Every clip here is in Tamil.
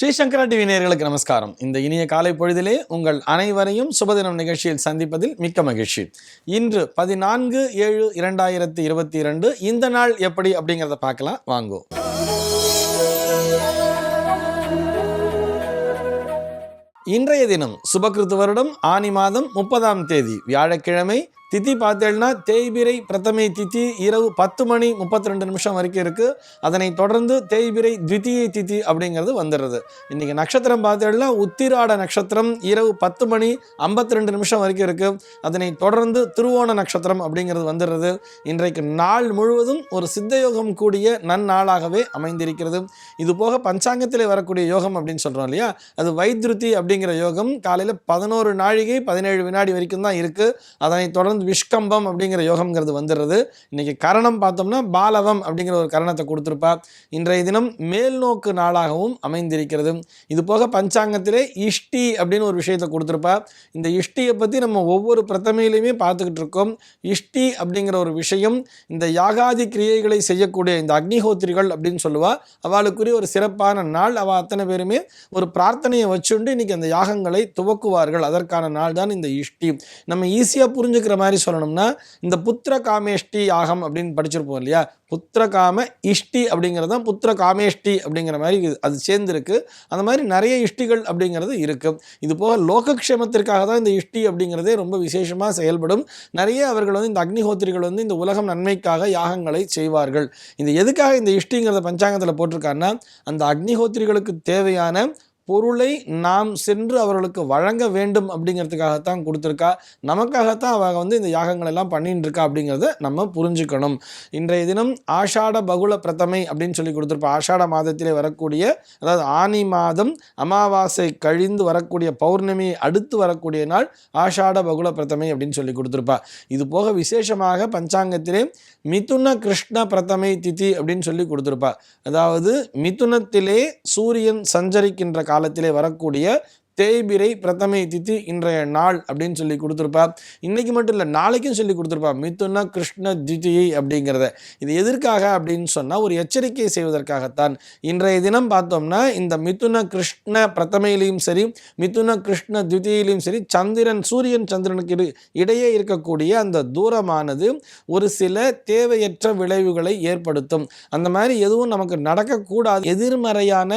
ஸ்ரீசங்கரா டிவி நேர்களுக்கு நமஸ்காரம். இந்த இனிய காலை பொழுதிலே உங்கள் அனைவரையும் சுபதினம் நிகழ்ச்சியில் சந்திப்பதில் மிக்க மகிழ்ச்சி. இன்று பதினான்கு ஏழு இரண்டாயிரத்தி இருபத்தி இரண்டு இந்த நாள் எப்படி அப்படிங்கிறத பார்க்கலாம். வாங்கோ. இன்றைய தினம் சுபகிருத்து வருடம் ஆனி மாதம் முப்பதாம் தேதி வியாழக்கிழமை திதி பார்த்தேன்னா தேய்பிரை பிரதமை திதி இரவு பத்து மணி முப்பத்தி ரெண்டு நிமிஷம் வரைக்கும் இருக்குது அதனை தொடர்ந்து தேய்பிரை த்விதீய திதி அப்படிங்கிறது வந்துடுது இன்றைக்கி நட்சத்திரம் பார்த்தேன்னா உத்திராட நட்சத்திரம் இரவு பத்து மணி ஐம்பத்தி ரெண்டு நிமிஷம் வரைக்கும் இருக்குது அதனை தொடர்ந்து திருவோண நட்சத்திரம் அப்படிங்கிறது வந்துடுறது. இன்றைக்கு நாள் முழுவதும் ஒரு சித்தயோகம் கூடிய நன்னாளாகவே அமைந்திருக்கிறது. இது போக பஞ்சாங்கத்தில் வரக்கூடிய யோகம் அப்படின்னு சொல்கிறோம் இல்லையா? அது வைத்ருதி அப்படிங்கிற யோகம் காலையில் பதினோரு நாழிகை பதினேழு வினாடி வரைக்கும் தான் இருக்குது அதனை தொடர்ந்து விஷ்கம்பம் அப்படிங்கிற யோகம்ங்கிறது வந்துடுறது. இன்னைக்கு கரணம் பார்த்தோம்னா பாலவம் அப்படிங்கிற ஒரு கரணத்தை கொடுத்துருப்பா. இன்றைய தினம் மேல் நோக்கு நாளாகவும் அமைந்திருக்கிறது. இது போக பஞ்சாங்கத்திலே இஷ்டி அப்படின்னு ஒரு விஷயத்தை கொடுத்துருப்பா. இந்த இஷ்டியை பற்றி நம்ம ஒவ்வொரு பிரதமையிலையுமே பார்த்துக்கிட்டு இருக்கோம். இஷ்டி அப்படிங்கிற ஒரு விஷயம் இந்த யாகாதி கிரியைகளை செய்யக்கூடிய இந்த அக்னிஹோத்திரிகள் அப்படின்னு சொல்லுவா. அவளுக்குரிய ஒரு சிறப்பான நாள். அவள் அத்தனை பேருமே ஒரு பிரார்த்தனையை வச்சுண்டு இன்னைக்கு அந்த யாகங்களை துவக்குவார்கள். அதற்கான நாள் தான் இந்த இஷ்டி. நம்ம ஈஸியாக புரிஞ்சுக்கிற மாதிரி மாதிரி சொல்லணும்னா இந்த புத்திர காமேஷ்டி யாகம் அப்படின்னு படிச்சிருப்போம் இல்லையா? புத்திர காம இஷ்டி அப்படிங்கிறது தான் புத்திர காமேஷ்டி அப்படிங்கிற மாதிரி அது சேர்ந்துருக்கு. அந்த மாதிரி நிறைய இஷ்டிகள் அப்படிங்கிறது இருக்கு. இது போக லோகக்ஷேமத்திற்காக தான் இந்த இஷ்டி அப்படிங்கிறதே ரொம்ப விசேஷமாக செயல்படும். நிறைய அவர்கள் வந்து இந்த அக்னிஹோத்திரிகள் வந்து இந்த உலகம் நன்மைக்காக யாகங்களை செய்வார்கள். இந்த எதுக்காக இந்த இஷ்டிங்கிறத பஞ்சாங்கத்தில் போட்டிருக்காருன்னா அந்த அக்னிஹோத்திரிகளுக்கு தேவையான பொருளை நாம் சென்று அவர்களுக்கு வழங்க வேண்டும் அப்படிங்கிறதுக்காகத்தான் கொடுத்துருக்கா. நமக்காகத்தான் அவங்க வந்து இந்த யாகங்கள் எல்லாம் பண்ணிட்டு இருக்கா அப்படிங்கிறத நம்ம புரிஞ்சுக்கணும். இன்றைய தினம் ஆஷாட பகுல பிரதமை அப்படின்னு சொல்லி கொடுத்துருப்பா. ஆஷாட மாதத்திலே வரக்கூடிய அதாவது ஆனி மாதம் அமாவாசை கழிந்து வரக்கூடிய பௌர்ணமி அடுத்து வரக்கூடிய நாள் ஆஷாட பகுல பிரதமை அப்படின்னு சொல்லி கொடுத்துருப்பா. இது போக விசேஷமாக பஞ்சாங்கத்திலே மிதுன கிருஷ்ண பிரதமை திதி அப்படின்னு சொல்லி கொடுத்துருப்பா. அதாவது மிதுனத்திலே சூரியன் சஞ்சரிக்கின்ற காலத்திலே வரக்கூடிய தேய்பிரை பிரதமை திதி இன்றைய நாள் அப்படின்னு சொல்லி கொடுத்துருப்பா. இன்னைக்கு மட்டும் இல்லை நாளைக்கும் சொல்லி கொடுத்துருப்பா. மிதுன கிருஷ்ண திதியை அப்படிங்கிறத. இது எதற்காக அப்படின்னு சொன்னால் ஒரு எச்சரிக்கை செய்வதற்காகத்தான். இன்றைய தினம் பார்த்தோம்னா இந்த மிதுன கிருஷ்ண பிரதமையிலையும் சரி மிதுன கிருஷ்ண திதியிலையும் சரி சந்திரன் சூரியன் சந்திரனுக்கு இடையே இருக்கக்கூடிய அந்த தூரமானது ஒரு சில தேவையற்ற விளைவுகளை ஏற்படுத்தும். அந்த மாதிரி எதுவும் நமக்கு நடக்கக்கூடாது. எதிர்மறையான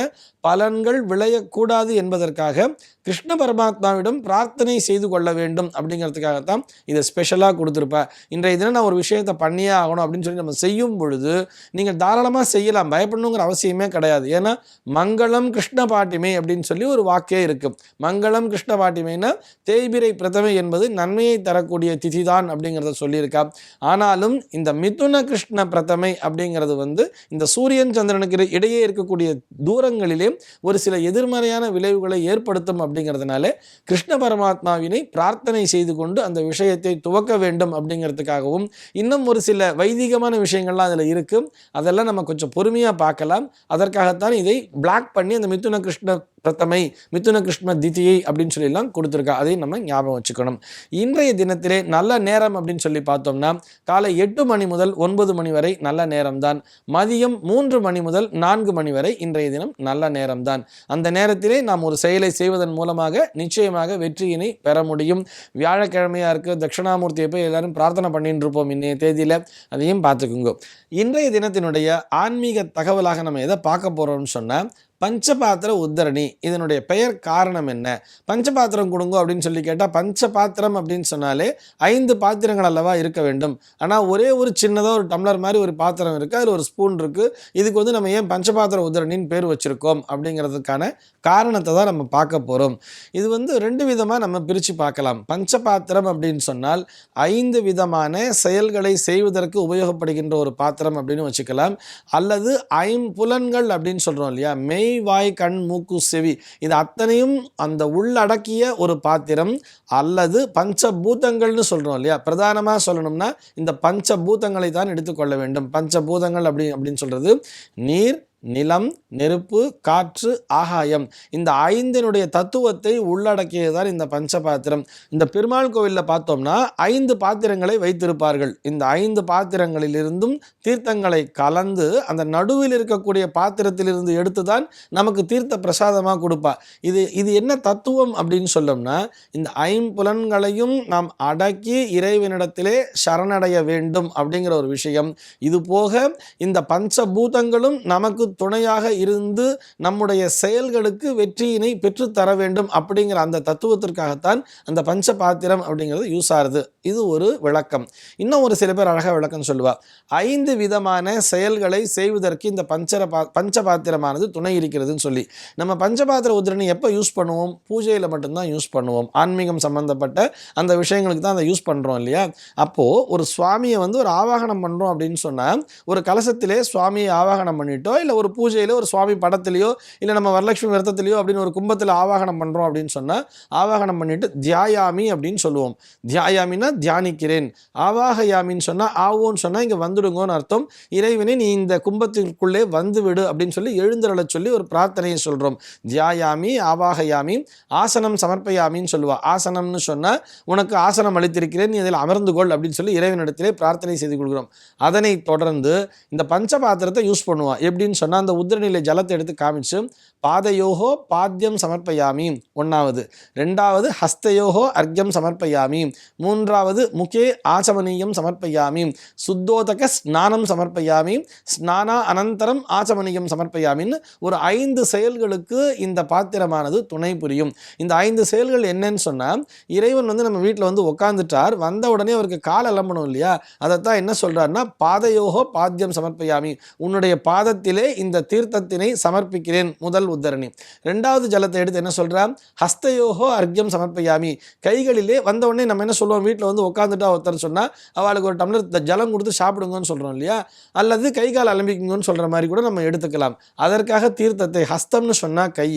பலன்கள் விளையக்கூடாது என்பதற்காக கிருஷ்ண பரமாத்மாவிடம் பிரார்த்தனை செய்து கொள்ள வேண்டும் அப்படிங்கிறதுக்காகத்தான் இதை ஸ்பெஷலாக கொடுத்துருப்பேன் இன்றைய தினம் நான் ஒரு விஷயத்தை பண்ணியே ஆகணும் அப்படின்னு சொல்லி நம்ம செய்யும் பொழுது நீங்கள் தாராளமாக செய்யலாம். பயப்படணுங்கிற அவசியமே கிடையாது. ஏன்னா மங்களம் கிருஷ்ண பாட்டிமை அப்படின்னு சொல்லி ஒரு வாக்கே இருக்குது மங்களம் கிருஷ்ண பாட்டிமைனா தேய்பிரை பிரதமை என்பது நன்மையை தரக்கூடிய திதி தான் அப்படிங்கிறத சொல்லியிருக்கா. ஆனாலும் இந்த மிதுன கிருஷ்ண பிரதமை அப்படிங்கிறது வந்து இந்த சூரியன் சந்திரனுக்கு இடையே இருக்கக்கூடிய தூரங்களிலே ஒரு சில எதிர்மறையான விளைவுகளை ஏற்படுத்தும் அப்படிங்கிறதுனால கிருஷ்ண பரமாத்மாவினை பிரார்த்தனை செய்து கொண்டு அந்த விஷயத்தை துவக்க வேண்டும் அப்படிங்கிறதுக்காகவும் இன்னும் ஒரு சில வைதிகமான விஷயங்கள்லாம் அதில் இருக்குது அதெல்லாம் நம்ம கொஞ்சம் பொறுமையாக பார்க்கலாம். அதற்காகத்தான் இதை பிளாக் பண்ணி அந்த மிதுன கிருஷ்ண பிரதமை மிதுன கிருஷ்ண திதியை அப்படின்னு சொல்லிலாம் கொடுத்துருக்கா. அதையும் நம்ம ஞாபகம் வச்சுக்கணும். இன்றைய தினத்திலே நல்ல நேரம் அப்படின்னு சொல்லி பார்த்தோம்னா காலை எட்டு மணி முதல் ஒன்பது மணி வரை நல்ல நேரம்தான். மதியம் மூன்று மணி முதல் நான்கு மணி வரை இன்றைய தினம் நல்ல நேரம்தான். அந்த நேரத்திலே நாம் ஒரு செயலை செய்வதன் மூலமாக நிச்சயமாக வெற்றியினை பெற முடியும். வியாழக்கிழமையாக இருக்குது தட்சிணாமூர்த்தியை போய் எல்லாரும் பிரார்த்தனை பண்ணிட்டு இருப்போம் இன்றைய தேதியில். அதையும் பார்த்துக்குங்க. இன்றைய தினத்தினுடைய ஆன்மீக தகவலாக நம்ம எதை பார்க்க போகிறோம்னு சொன்னால் பஞ்சபாத்திர உத்தரணி. இதனுடைய பெயர் காரணம் என்ன? பஞ்சபாத்திரம் கொடுங்க அப்படின்னு சொல்லி கேட்டால் பஞ்சபாத்திரம் அப்படின்னு சொன்னாலே ஐந்து பாத்திரங்கள் அல்லவா இருக்க வேண்டும். ஆனால் ஒரே ஒரு சின்னதாக ஒரு டம்ளர் மாதிரி ஒரு பாத்திரம் இருக்குது அதில் ஒரு ஸ்பூன் இருக்குது இதுக்கு வந்து நம்ம ஏன் பஞ்சபாத்திர உத்தரணின்னு பேர் வச்சுருக்கோம் அப்படிங்கிறதுக்கான காரணத்தை தான் நம்ம பார்க்க போகிறோம் இது வந்து ரெண்டு விதமாக நம்ம பிரித்து பார்க்கலாம். பஞ்சபாத்திரம் அப்படின்னு சொன்னால் ஐந்து விதமான செயல்களை செய்வதற்கு உபயோகப்படுகின்ற ஒரு பாத்திரம் அப்படின்னு வச்சுக்கலாம். அல்லது ஐம்புலன்கள் அப்படின்னு சொல்கிறோம் இல்லையா? மெய் வாய் கண் மூக்கு செவி இது அத்தனையும் அந்த உள்ளடக்கிய ஒரு பாத்திரம் அல்லது பஞ்சபூதங்கள்னு சொல்கிறோம் இல்லையா? பிரதானமாக சொல்லணும்னா இந்த பஞ்சபூதங்களை தான் எடுத்துக்கொள்ள வேண்டும். பஞ்சபூதங்கள் அப்படி அப்படின்னு சொல்கிறது நீர் நிலம் நெருப்பு காற்று ஆகாயம். இந்த ஐந்தினுடைய தத்துவத்தை உள்ளடக்கியதுதான் இந்த பஞ்சபாத்திரம். இந்த பெருமாள் கோவிலில் பார்த்தோம்னா ஐந்து பாத்திரங்களை வைத்திருப்பார்கள். இந்த ஐந்து பாத்திரங்களிலிருந்தும் தீர்த்தங்களை கலந்து அந்த நடுவில் இருக்கக்கூடிய பாத்திரத்திலிருந்து எடுத்து தான் நமக்கு தீர்த்த பிரசாதமாக கொடுப்பா. இது இது என்ன தத்துவம் அப்படின்னு சொல்லோம்னா இந்த ஐம்புலன்களையும் நாம் அடக்கி இறைவனிடத்திலே சரணடைய வேண்டும் அப்படிங்கிற ஒரு விஷயம். இது போக இந்த பஞ்சபூதங்களும் நமக்கு துணையாக இருந்து நம்முடைய செயல்களுக்கு வெற்றியினை பெற்றுத்தர வேண்டும் அப்படிங்கிற அந்த தத்துவத்திற்காகத்தான் அந்த பஞ்ச பாத்திரம் அப்படிங்கிறது யூஸ் ஆகுது. இது ஒரு விளக்கம். இன்னும் ஒரு சில பேர் அழகாக விளக்கம் சொல்லுவா. ஐந்து விதமான செயல்களை செய்வதற்கு இந்த பஞ்சர பா பஞ்ச பாத்திரமானது துணை இருக்கிறதுன்னு சொல்லி. நம்ம பஞ்சபாத்திர உதிரணி எப்போ யூஸ் பண்ணுவோம்? பூஜையில் மட்டும்தான் யூஸ் பண்ணுவோம். ஆன்மீகம் சம்மந்தப்பட்ட அந்த விஷயங்களுக்கு தான் அதை யூஸ் பண்ணுறோம் இல்லையா? அப்போது ஒரு சுவாமியை வந்து ஒரு ஆவாகனம் பண்ணுறோம் அப்படின்னு சொன்னால் ஒரு கலசத்திலே சுவாமியை ஆவாகனம் பண்ணிட்டோ இல்லை ஒரு பூஜையிலோ ஒரு சுவாமி படத்துலையோ இல்லை நம்ம வரலட்சுமி விரதத்துலையோ அப்படின்னு ஒரு கும்பத்தில் ஆவாகனம் பண்ணுறோம் அப்படின்னு சொன்னால் ஆவாகனம் பண்ணிட்டு தியாயாமி அப்படின்னு சொல்லுவோம். தியாயாமின்னா தியானிக்கிறேன். ஆவாகயாமின்னு சொன்னால் ஆவோன்னு சொன்னால் இங்கே வந்துடுங்கன்னு அர்த்தம். இறைவனை நீ இந்த கும்பத்திற்குள்ளே வந்துவிடு அப்படின்னு சொல்லி எழுந்தருளச் சொல்லி ஒரு பிரார்த்தனையை சொல்கிறோம் தியாயாமி ஆவாகயாமி ஆசனம் சமர்ப்பயாமின்னு சொல்லுவா. ஆசனம்னு சொன்னால் உனக்கு ஆசனம் அளித்திருக்கிறேன் நீ அதில் அமர்ந்து கொள் அப்படின்னு சொல்லி இறைவனிடத்திலே பிரார்த்தனை செய்து கொள்கிறோம். அதனை தொடர்ந்து இந்த பஞ்சபாத்திரத்தை யூஸ் பண்ணுவான் எப்படின்னு சொன்னால் அந்த உத்திரநிலை ஜலத்தை எடுத்து காமிச்சு பாதையோகோ பாத்தியம் சமர்ப்பயாமி. ஒன்றாவது ரெண்டாவது ஹஸ்தயோகோ அர்க்கியம் சமர்ப்பயாமி. மூன்றாவது முகே ஆச்சமனீயம் சமர்ப்பயாமி. சுத்தோதக ஸ்நானம் சமர்ப்பயாமி. ஸ்நானா அனந்தரம் ஆச்சமனீயம் சமர்ப்பயாமின்னு ஒரு ஐந்து செயல்களுக்கு இந்த பாத்திரமானது துணை புரியும். இந்த ஐந்து செயல்கள் என்னன்னு சொன்னால் இறைவன் வந்து நம்ம வீட்டில் வந்து உட்காந்துட்டார் வந்த உடனே அவருக்கு கால் அலம்பணும் இல்லையா? அதைத்தான் என்ன சொல்கிறாருன்னா பாதையோகோ பாத்தியம் சமர்ப்பயாமி. உன்னுடைய பாதத்திலே இந்த தீர்த்தத்தினை சமர்ப்பிக்கிறேன் முதல் உத்தரணி. ரெண்டாவது ஜலத்தை எடுத்து என்ன சொல்கிறான் ஹஸ்தயோகோ அர்க்கியம் சமர்ப்பியாமி. கைகளிலே வந்த உடனே நம்ம என்ன சொல்லுவோம்? வீட்டில் வந்து உட்காந்துட்டா ஒருத்தர் சொன்னால் அவளுக்கு ஒரு டம்ளர் ஜலம் கொடுத்து சாப்பிடுங்கன்னு சொல்கிறோம் இல்லையா? அல்லது கை கால் அலம்பிக்குங்கன்னு சொல்கிற மாதிரி கூட நம்ம எடுத்துக்கலாம். அதற்காக தீர்த்தத்தை ஹஸ்தம்னு சொன்னால் கை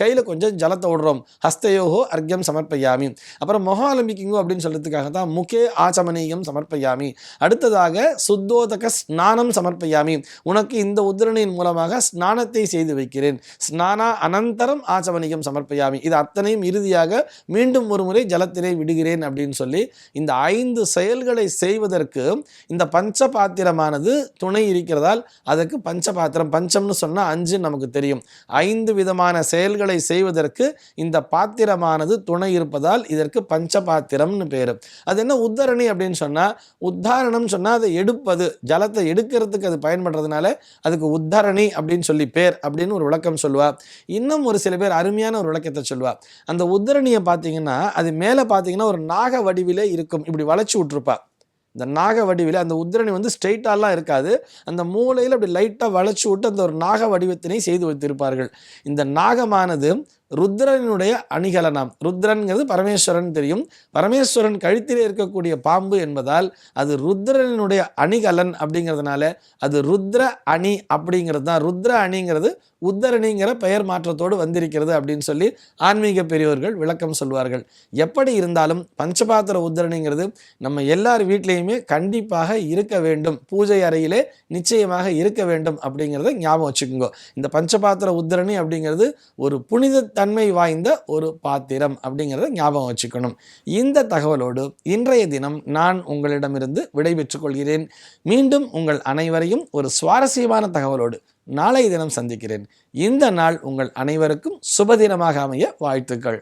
கையில் கொஞ்சம் ஜலத்தை விடுறோம். ஹஸ்தயோகோ அர்க்கியம் சமர்ப்பையாமி. அப்புறம் முகம் அப்படின்னு சொல்கிறதுக்காக தான் முகே ஆச்சமனீயம் சமர்ப்பையாமி. அடுத்ததாக சுத்தோதக ஸ்நானம் சமர்ப்பையாமி. உனக்கு இந்த உத்திரணியின் மூலமாக ஸ்நானத்தை செய்து வைக்கிறேன். ஸ்நானா அனந்தரம் ஆச்சமனியம் சமர்ப்பையாமி. இது அத்தனையும் இறுதியாக மீண்டும் ஒரு முறை ஜலத்திலே விடுகிறேன் அப்படின்னு சொல்லி இந்த ஐந்து செயல்களை செய்வதற்கு இந்த பஞ்ச பாத்திரமானது துணை இருக்கிறதால் அதற்கு பஞ்ச பாத்திரம் பஞ்சம்னு சொன்னால் அஞ்சு நமக்கு தெரியும். ஐந்து விதமான செயல்களை செய்வதற்கு இந்த பாத்திரமானது துணை இருப்பதால் இதற்கு பஞ்ச பாத்திரம்னு பேர். அது என்ன உத்தரணி அப்படின்னு சொன்னால் உத்தாரணம் சொன்னால் அதை எடுப்பது. ஜலத்தை எடுக்கிறதுக்கு அது பயன்படுறதுனால அதுக்கு உத்தரணி அப்படின்னு சொல்லி பேர் அப்படின்னு ஒரு விளக்கம் சொல்லுவா. இன்னும் ஒரு சில பேர் அருமையான ஒரு விளக்கத்தை சொல்லுவா. அந்த உத்தரணியை பார்த்தீங்கன்னா அது மேலே பார்த்தீங்கன்னா ஒரு நாக வடிவிலே இருக்கும். இப்படி வளைச்சு விட்ருப்பா இந்த நாக வடிவில் அந்த உத்திரணி வந்து ஸ்ட்ரெயிட்டாலாம் இருக்காது. அந்த மூலையில் அப்படி லைட்டாக வளைச்சு விட்டு அந்த ஒரு நாக வடிவத்தினை செய்து வைத்திருப்பார்கள். இந்த நாகமானது ருத்ரனுடைய அணிகலனாம். ருத்ரன்கிறது பரமேஸ்வரன் தெரியும். பரமேஸ்வரன் கழுத்திலே இருக்கக்கூடிய பாம்பு என்பதால் அது ருத்ரனுடைய அணிகலன் அப்படிங்கிறதுனால அது ருத்ர அணி அப்படிங்கிறது தான். ருத்ர அணிங்கிறது உத்தரணிங்கிற பெயர் மாற்றத்தோடு வந்திருக்கிறது அப்படின்னு சொல்லி ஆன்மீக பெரியவர்கள் விளக்கம் சொல்வார்கள். எப்படி இருந்தாலும் பஞ்சபாத்திர உத்தரணிங்கிறது நம்ம எல்லார் வீட்லேயுமே கண்டிப்பாக இருக்க வேண்டும். பூஜை அறையிலே நிச்சயமாக இருக்க வேண்டும் அப்படிங்கிறத ஞாபகம் வச்சுக்கோங்க. இந்த பஞ்சபாத்திர உத்தரணி அப்படிங்கிறது ஒரு புனித தன்மை வாய்ந்த ஒரு பாத்திரம் அப்படிங்கிறத ஞாபகம் வச்சுக்கணும். இந்த தகவலோடு இன்றைய தினம் நான் உங்களிடமிருந்து விடைபெற்றுக் கொள்கிறேன். மீண்டும் உங்கள் அனைவரையும் ஒரு சுவாரஸ்யமான தகவலோடு நாளை தினம் சந்திக்கிறேன். இந்த நாள் உங்கள் அனைவருக்கும் சுபதினமாக அமைய வாழ்த்துக்கள்.